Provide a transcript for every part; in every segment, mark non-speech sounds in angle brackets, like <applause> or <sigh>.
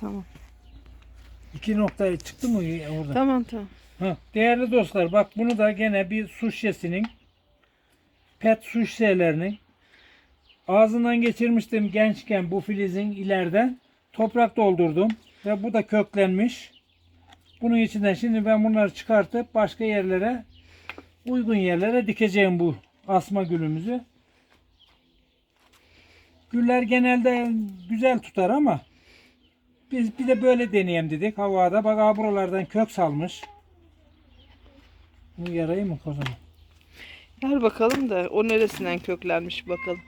Tamam. İki nokta çıktı mı orada? Tamam tamam. Ha, değerli dostlar bak bunu da gene bir su şişesinin pet su şişelerinin ağzından geçirmiştim gençken bu filizin ileriden toprak doldurdum ve bu da köklenmiş. Bunun içinden şimdi ben bunları çıkartıp başka yerlere uygun yerlere dikeceğim bu asma gülümüzü. Güller genelde güzel tutar ama biz bir de böyle deneyeyim dedik havada. Bak ha buralardan kök salmış. Bu yarayı mı kocaman? Ver bakalım da o neresinden köklenmiş bakalım.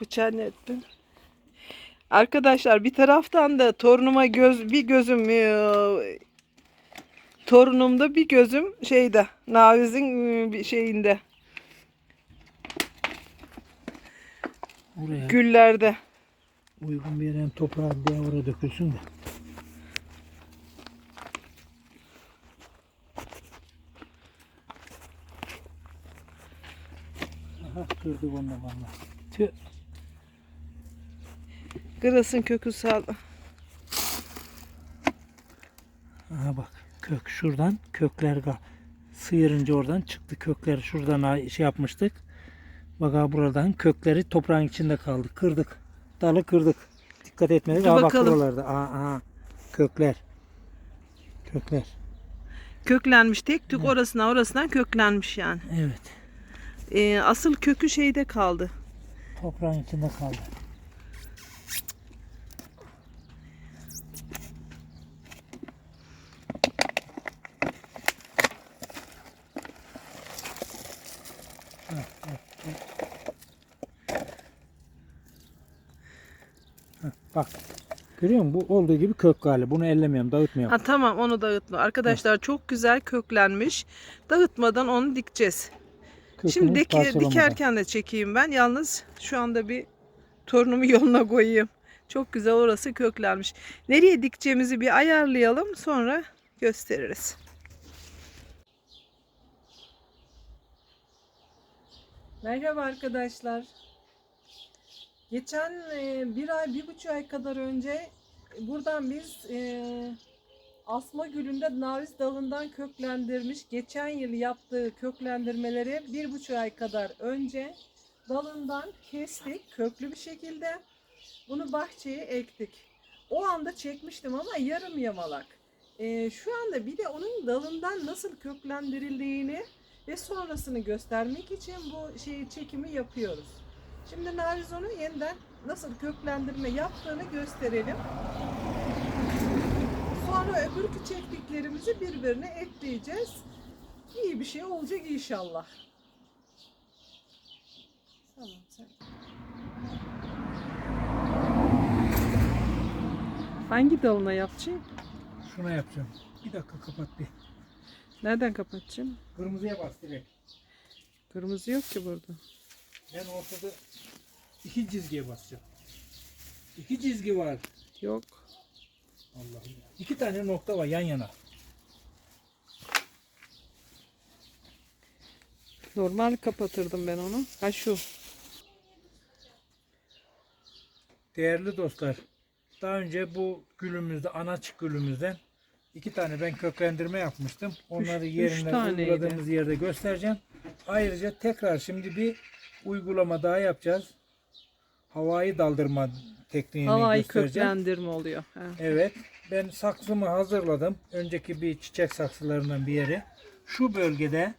Bıçağı ne ettin? Arkadaşlar bir taraftan da torunuma göz bir gözüm eee, torunumda bir gözüm şeyde Naviz'in bir şeyinde Buraya güllerde. uygun bir yere toprağı bir oraya dökülsün de. Aha kırdık onu valla. Tüh. Kırılsın kökü sağ. Aha bak kök şuradan kökler sıyırınca oradan çıktı kökleri şuradan şey yapmıştık. Bak buradan kökleri toprağın içinde kaldı. Kırdık. Dalı kırdık. Dikkat etmedik. Dur Aa, bak bakalım. buralarda. Aa, aa. Kökler. Kökler. Köklenmiş tek tük orasına orasından köklenmiş yani. Evet. Eee, asıl kökü şeyde kaldı. Toprağın içinde kaldı. Heh, Bak. Görüyor musun? Bu olduğu gibi kök gali. Bunu ellemiyorum, dağıtmıyorum. Ha tamam onu dağıtma. Arkadaşlar çok güzel köklenmiş. Dağıtmadan onu dikeceğiz. Kökünü Şimdi parçalamadan. dikerken de çekeyim ben. Yalnız şu anda bir torunumu <laughs> yoluna koyayım. Çok güzel orası köklenmiş. Nereye dikeceğimizi bir ayarlayalım sonra gösteririz. Merhaba arkadaşlar. Geçen e, bir ay, bir buçuk ay kadar önce buradan biz e, asma gülünde naviz dalından köklendirmiş. Geçen yıl yaptığı köklendirmeleri bir buçuk ay kadar önce dalından kestik köklü bir şekilde. Bunu bahçeye ektik. O anda çekmiştim ama yarım yamalak. E, şu anda bir de onun dalından nasıl köklendirildiğini ve sonrasını göstermek için bu şeyi çekimi yapıyoruz. Şimdi Narizon'u yeniden nasıl köklendirme yaptığını gösterelim. Sonra öbürkü çektiklerimizi birbirine ekleyeceğiz. İyi bir şey olacak inşallah. Tamam sen. Hangi dalına yapacaksın? Şuna yapacağım. Bir dakika kapat bir. Nereden kapatacağım? Kırmızıya bas direkt. Kırmızı yok ki burada. Ben ortada iki çizgiye basacağım. İki çizgi var. Yok. Allah'ım. İki tane nokta var yan yana. Normal kapatırdım ben onu. Ha şu. Değerli dostlar, daha önce bu gülümüzde, anaç gülümüzden iki tane ben köklendirme yapmıştım. Onları üç yerine taneydi. uyguladığımız yerde göstereceğim. Ayrıca tekrar şimdi bir uygulama daha yapacağız. Havayı daldırma tekniğini Havayı göstereceğim. köklendirme oluyor. Ha. Evet. Ben saksımı hazırladım. Önceki bir çiçek saksılarından bir yeri. Şu bölgede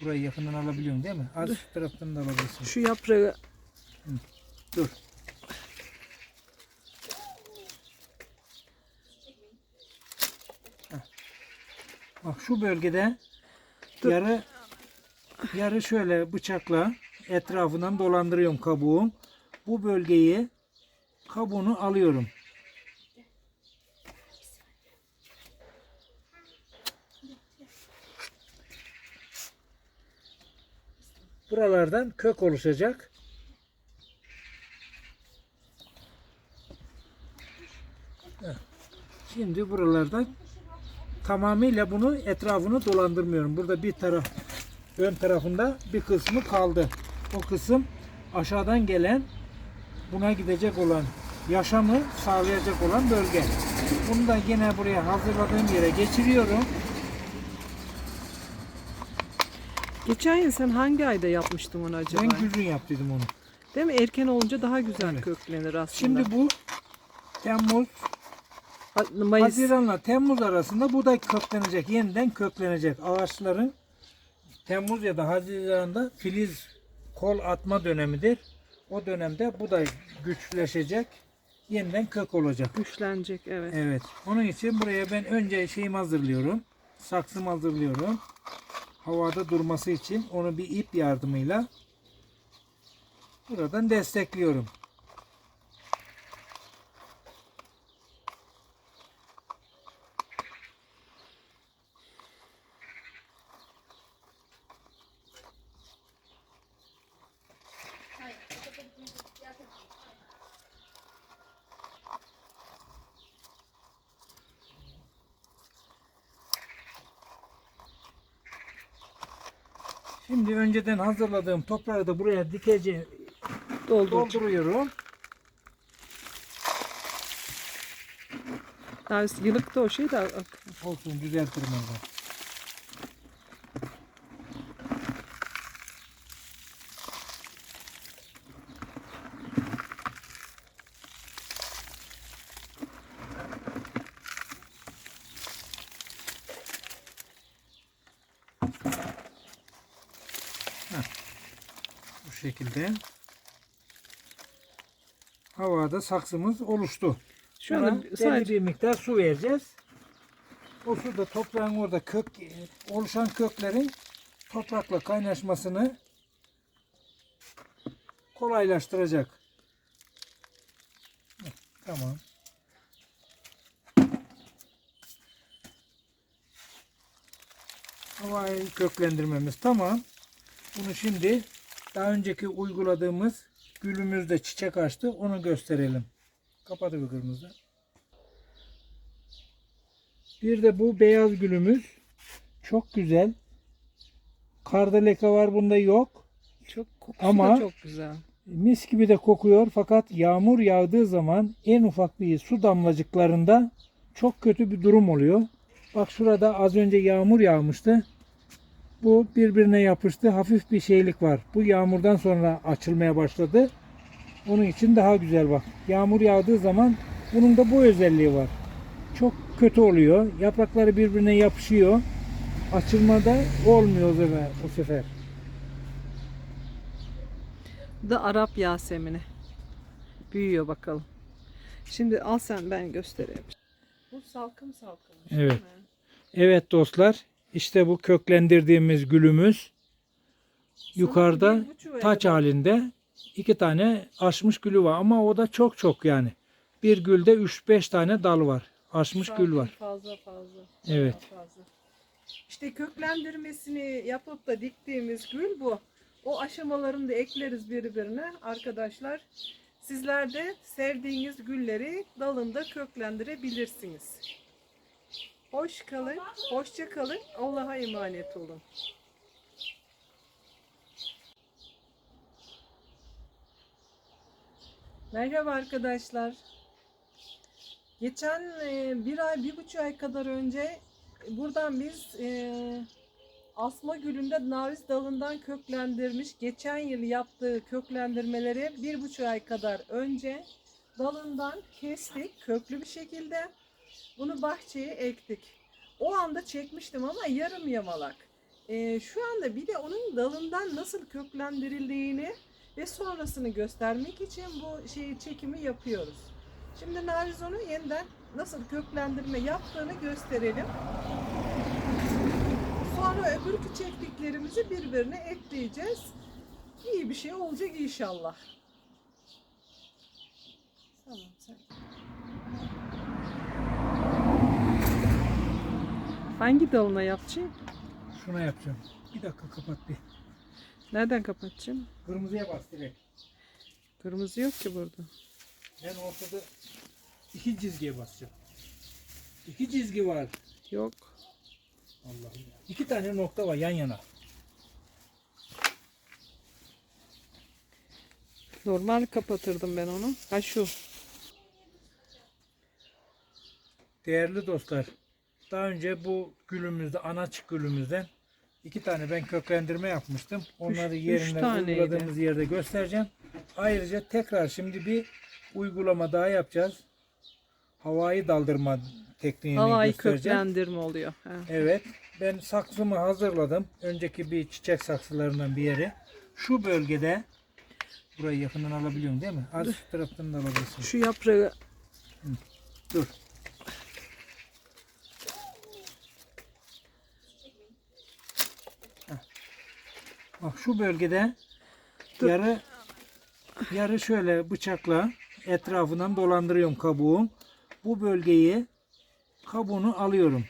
burayı yakından alabiliyorsun değil mi? Az şu taraftan da alabilirsin. Şu yaprağı Dur. Heh. Bak şu bölgede Dur. yarı yarı şöyle bıçakla etrafından dolandırıyorum kabuğum. Bu bölgeyi kabuğunu alıyorum. Buralardan kök oluşacak. Şimdi buralarda tamamıyla bunu etrafını dolandırmıyorum. Burada bir taraf ön tarafında bir kısmı kaldı. O kısım aşağıdan gelen buna gidecek olan yaşamı sağlayacak olan bölge. Bunu da yine buraya hazırladığım yere geçiriyorum. Geçen yıl sen hangi ayda yapmıştın onu acaba? Ben güzün yaptıydım onu. Değil mi? Erken olunca daha güzel Evet. köklenir aslında. Şimdi bu Temmuz, Mayıs. Haziran'la Temmuz arasında bu da köklenecek, yeniden köklenecek. Ağaçların Temmuz ya da Haziran'da filiz kol atma dönemidir. O dönemde bu da güçleşecek, yeniden kök olacak. Güçlenecek evet. Evet. Onun için buraya ben önce şeyimi hazırlıyorum. Saksımı hazırlıyorum. Havada durması için onu bir ip yardımıyla buradan destekliyorum. Şimdi önceden hazırladığım toprağı da buraya dikece Doldur. dolduruyorum. Yani yılıkta o şey de Olsun düzeltirim onu. Şekilde havada saksımız oluştu. şu anda belli sadece bir miktar su vereceğiz. O su da toprağın orada kök oluşan köklerin toprakla kaynaşmasını kolaylaştıracak. Tamam. Havayı köklendirmemiz tamam. Bunu şimdi daha önceki uyguladığımız gülümüzde çiçek açtı. Onu gösterelim. Kapadı bir kırmızı. Bir de bu beyaz gülümüz. Çok güzel. Karda leke var bunda yok. çok kokusu Ama- da çok güzel. Mis gibi de kokuyor fakat yağmur yağdığı zaman en ufak bir su damlacıklarında çok kötü bir durum oluyor. Bak şurada az önce yağmur yağmıştı. Bu birbirine yapıştı. Hafif bir şeylik var. Bu yağmurdan sonra açılmaya başladı. Onun için daha güzel bak. Yağmur yağdığı zaman bunun da bu özelliği var. Çok kötü oluyor. Yaprakları birbirine yapışıyor. Açılmada olmuyor o sefer. O sefer. Bu da Arap Yasemini. Büyüyor bakalım. Şimdi al sen ben göstereyim. Bu salkım salkım. Evet. Evet dostlar, işte bu köklendirdiğimiz gülümüz yukarıda taç halinde iki tane açmış gülü var ama o da çok çok yani. Bir gülde 3-5 tane dal var. Açmış gül var. Fazla fazla. Evet. Fazla. İşte köklendirmesini yapıp da diktiğimiz gül bu. O aşamalarını da ekleriz birbirine arkadaşlar. Sizler de sevdiğiniz gülleri dalında köklendirebilirsiniz. Hoş kalın, hoşça kalın, Allah'a emanet olun. Merhaba arkadaşlar. Geçen e, bir ay, bir buçuk ay kadar önce buradan biz e, asma gülünde naviz dalından köklendirmiş. Geçen yıl yaptığı köklendirmeleri bir buçuk ay kadar önce dalından kestik köklü bir şekilde. Bunu bahçeye ektik. O anda çekmiştim ama yarım yamalak. E, şu anda bir de onun dalından nasıl köklendirildiğini ve sonrasını göstermek için bu şeyi çekimi yapıyoruz. Şimdi Narizon'u yeniden nasıl köklendirme yaptığını gösterelim. Sonra öbürkü çektiklerimizi birbirine ekleyeceğiz. İyi bir şey olacak inşallah. Tamam sen. Hangi dalına yapacağım? Şuna yapacağım. Bir dakika kapat bir. Nereden kapatacağım? Kırmızıya bas direkt. Kırmızı yok ki burada. Ben ortada iki çizgiye basacağım. İki çizgi var. Yok. Allah'ım. İki tane nokta var yan yana. Normal kapatırdım ben onu. Ha şu. Değerli dostlar, daha önce bu gülümüzde, anaç gülümüzden iki tane ben köklendirme yapmıştım. Onları üç yerinden uyguladığımız yerde göstereceğim. Ayrıca tekrar şimdi bir uygulama daha yapacağız. Havayı daldırma tekniğini Havayı göstereceğim. köklendirme oluyor. Ha. Evet, ben saksımı hazırladım. Önceki bir çiçek saksılarından bir yeri. Şu bölgede, burayı yakından alabiliyorum değil mi? Az taraftan da alabilirsin. Şu yaprağı Dur. Bak şu bölgede yarı yarı şöyle bıçakla etrafından dolandırıyorum kabuğun. Bu bölgeyi kabuğunu alıyorum.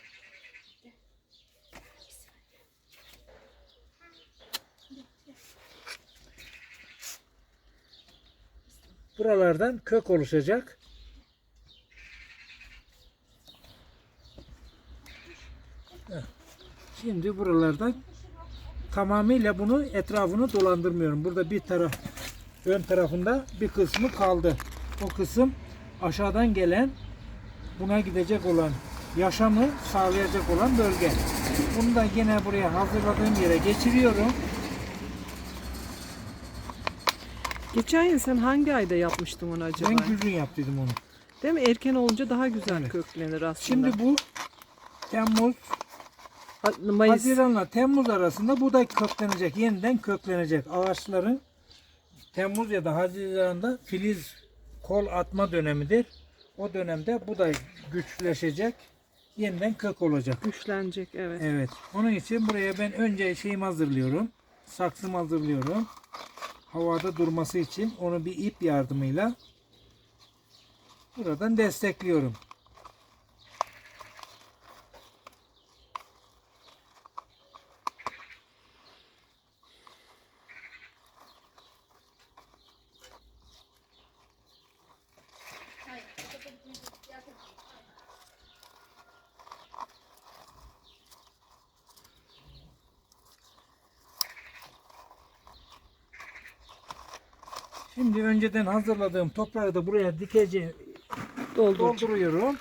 Buralardan kök oluşacak. Şimdi buralarda tamamıyla bunu etrafını dolandırmıyorum. Burada bir taraf ön tarafında bir kısmı kaldı. O kısım aşağıdan gelen buna gidecek olan yaşamı sağlayacak olan bölge. Bunu da yine buraya hazırladığım yere geçiriyorum. Geçen yıl sen hangi ayda yapmıştın onu acaba? Ben güzün yaptıydım onu. Değil mi? Erken olunca daha güzel Evet. köklenir aslında. Şimdi bu Temmuz, Mayıs Haziran'la Temmuz arasında bu da köklenecek. Yeniden köklenecek. Ağaçların Temmuz ya da Haziran'da filiz kol atma dönemidir. O dönemde bu da güçleşecek. Yeniden kök olacak. güçlenecek evet. Evet. Onun için buraya ben önce şeyimi hazırlıyorum. Saksımı hazırlıyorum. Havada durması için onu bir ip yardımıyla buradan destekliyorum. Şimdi önceden hazırladığım toprağı da buraya dikece Doldur. dolduruyorum.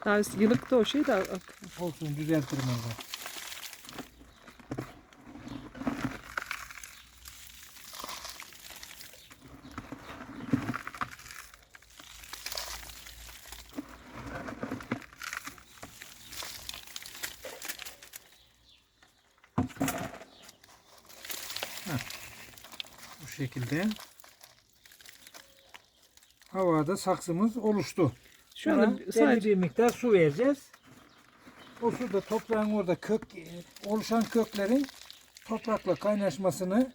Ha, yılıkta o şey de Olsun düzeltirim onu. Heh. Bu şekilde havada saksımız oluştu. şu anda sadece bir miktar su vereceğiz. O su da toprağın orada kök oluşan köklerin toprakla kaynaşmasını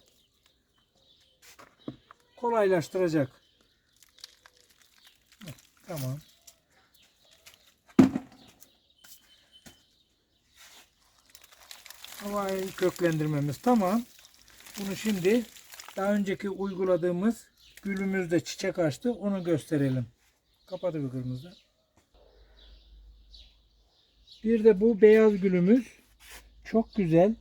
kolaylaştıracak. Tamam. Havayı köklendirmemiz tamam. Bunu şimdi daha önceki uyguladığımız gülümüzde çiçek açtı. Onu gösterelim. Kapadı bir kırmızı. Bir de bu beyaz gülümüz. Çok güzel.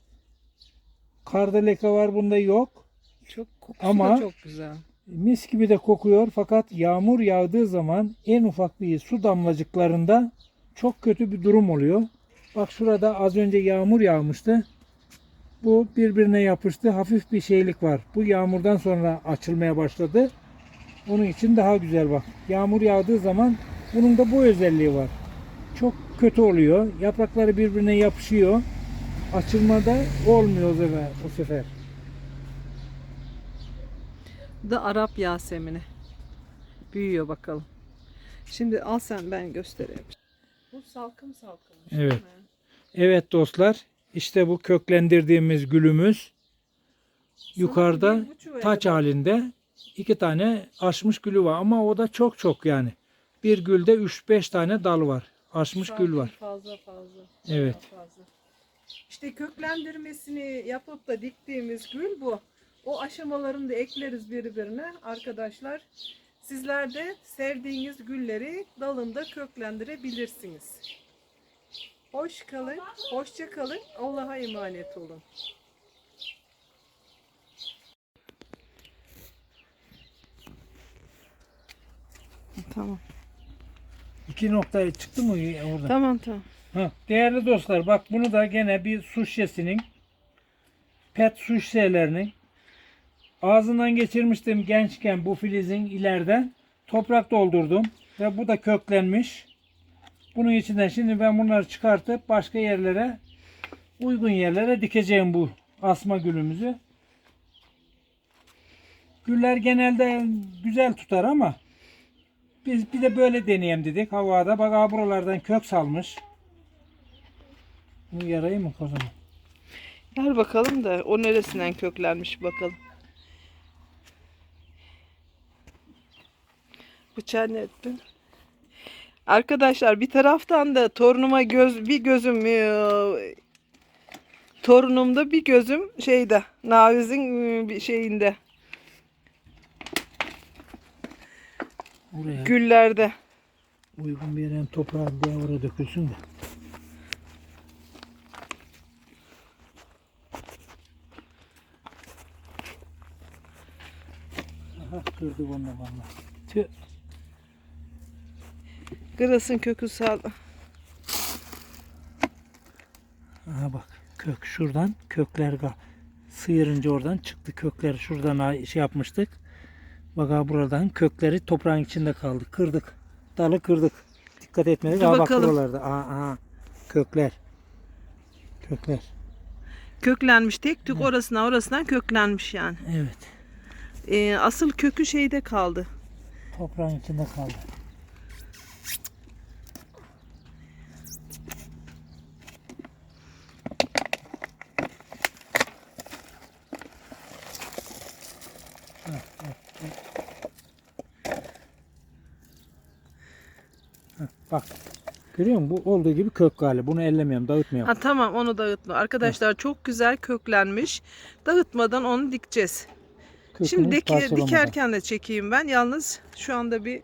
Karda leke var bunda yok. çok kokusu Ama- da çok güzel. Mis gibi de kokuyor fakat yağmur yağdığı zaman en ufak bir su damlacıklarında çok kötü bir durum oluyor. Bak şurada az önce yağmur yağmıştı. Bu birbirine yapıştı. Hafif bir şeylik var. Bu yağmurdan sonra açılmaya başladı. Onun için daha güzel bak. Yağmur yağdığı zaman bunun da bu özelliği var. Çok kötü oluyor. Yaprakları birbirine yapışıyor. Açılmada olmuyor o sefer. O sefer. Bu da Arap Yasemini. Büyüyor bakalım. Şimdi al sen ben göstereyim. Bu salkım salkımmış. Evet. Evet dostlar, işte bu köklendirdiğimiz gülümüz yukarıda taç halinde iki tane açmış gülü var ama o da çok çok yani. Bir gülde 3-5 tane dal var. Açmış gül var. Fazla fazla. Evet. Fazla. İşte köklendirmesini yapıp da diktiğimiz gül bu. O aşamalarını da ekleriz birbirine arkadaşlar. Sizler de sevdiğiniz gülleri dalında köklendirebilirsiniz. Hoş kalın, hoşça kalın. Allah'a emanet olun. Tamam. İki noktaya çıktı mı orada? Tamam tamam. Ha, değerli dostlar bak bunu da gene bir su şişesinin pet su şişelerinin ağzından geçirmiştim gençken bu filizin ileride toprak doldurdum ve bu da köklenmiş. Bunun içinden şimdi ben bunları çıkartıp başka yerlere uygun yerlere dikeceğim bu asma gülümüzü. Güller genelde güzel tutar ama biz bir de böyle deneyeyim dedik havada. Bak ha buralardan kök salmış. Bu yarayı mı kozunu? Gel bakalım da o neresinden köklenmiş bakalım. Bıçağı ne ettin? Arkadaşlar bir taraftan da torunuma göz bir gözüm eee, torunumda bir gözüm şeyde Naviz'in eee, bir şeyinde Buraya güllerde. uygun bir yere toprağı diye oraya dökülsün de. Aha kırdık onu valla. Tüh. Kırılsın kökü sağ. Aha bak kök şuradan kökler sıyırınca oradan çıktı kökleri şuradan şey yapmıştık. Bak ha buradan kökleri toprağın içinde kaldı. Kırdık. Dalı kırdık. Dikkat etmedik. Dur Aa, bak bakalım. buralarda. Aa, aa. Kökler. Kökler. Köklenmiş tek tük orasına orasından köklenmiş yani. Evet. Eee, asıl kökü şeyde kaldı. Toprağın içinde kaldı. Heh, Bak. Görüyor musun? Bu olduğu gibi kök galiba. Bunu ellemiyorum, dağıtmıyorum. Ha tamam onu dağıtma. Arkadaşlar çok güzel köklenmiş. Dağıtmadan onu dikeceğiz. Kökünü Şimdi parçalamadan. dikerken de çekeyim ben. Yalnız şu anda bir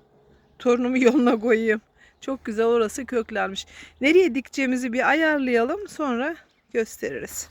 torunumu <laughs> yoluna koyayım. Çok güzel orası köklenmiş. Nereye dikeceğimizi bir ayarlayalım sonra gösteririz.